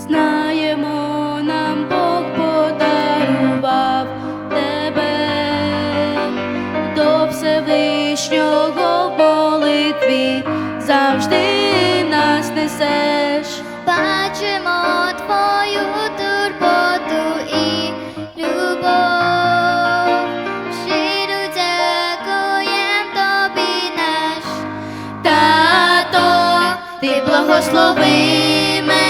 знаємо нам Бог подарував тебе. До Всевишнього молитві завжди нас несеш, бачимо твою турботу і любов, щиро дякуєм тобі наш, тато, ти благослови мене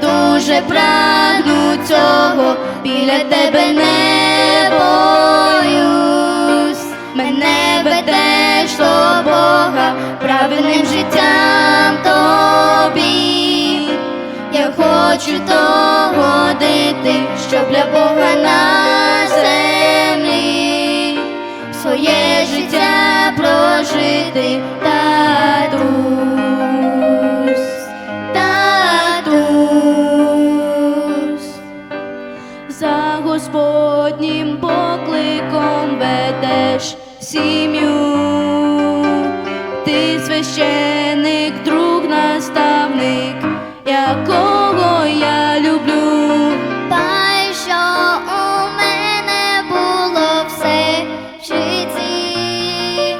дуже прагну цього, біля тебе не боюсь, мене ведеш до Бога, правильним життям за Господнім покликом ведеш сім'ю, ти священик, друг, наставник, якого я люблю. Що у мене було все в житті,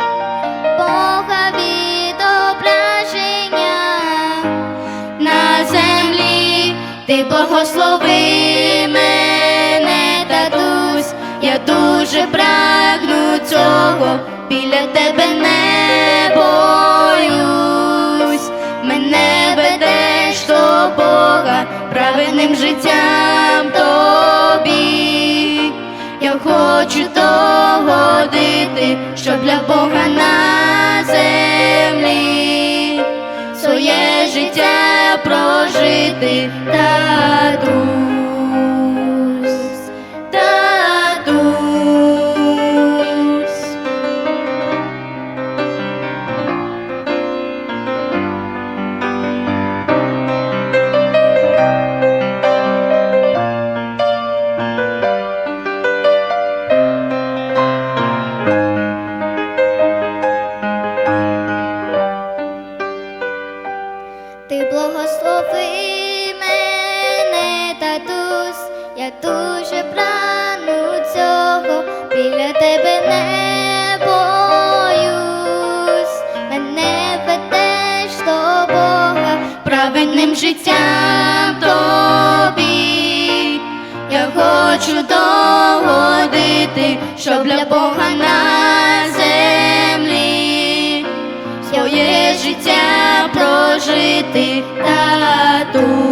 Бога відображення. на землі, ти благослови дуже прагну цього, біля тебе не боюсь, мене ведеш до Бога, правильним життям тобі. Я хочу догодити, щоб для Бога на землі своє життя прожити, татусь, Я дуже прагну цього, біля тебе не боюсь, мене ведеш до Бога, праведним життям тобі, я хочу догодити, щоб для Бога на землі своє життя прожити. tú.